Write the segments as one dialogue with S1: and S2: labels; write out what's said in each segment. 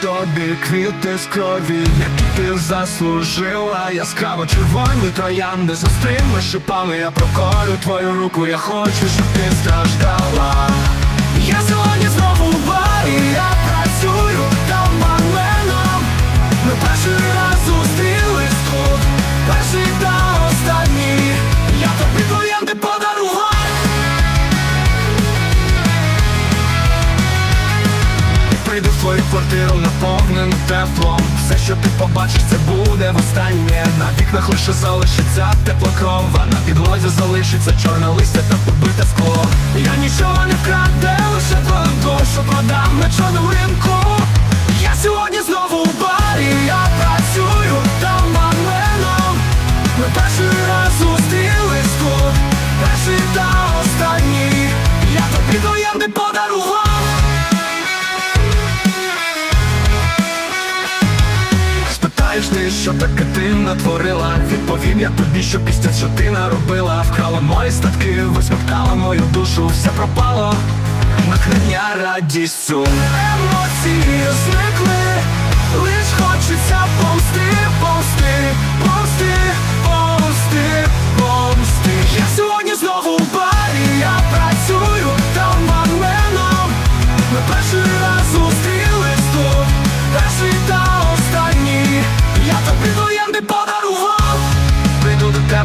S1: тобі квіти з крові, які ти заслужила Яскраво червоні троянди. Зустріли шипами Я проколю твою руку, я хочу, щоб ти страждала твою квартиру наповнену теплом. Все, що ти побачиш, це буде востаннє На вікнах лише залишиться тепла кров А на підлозі залишиться чорне листя та побите скло. Я нічого не вкраде, лише твою душу продам на чорному ринку. Я сьогодні знову в барі, я працюю там барменом Ми перший раз зустрілись тут, перший та останній. Я тобі троянди Спитаєш ти, що таке ти натворила? Відповім я тобі, що після що ти наробила. Вкрала мої статки, висмоктала мою душу, все пропало. Нахрення радість сум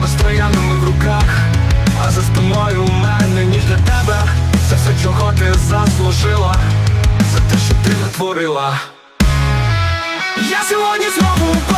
S1: тебе з в руках А за спиною у мене ніж для тебе. Це все, чого ти заслужила За те, що ти натворила. Я сьогодні знову в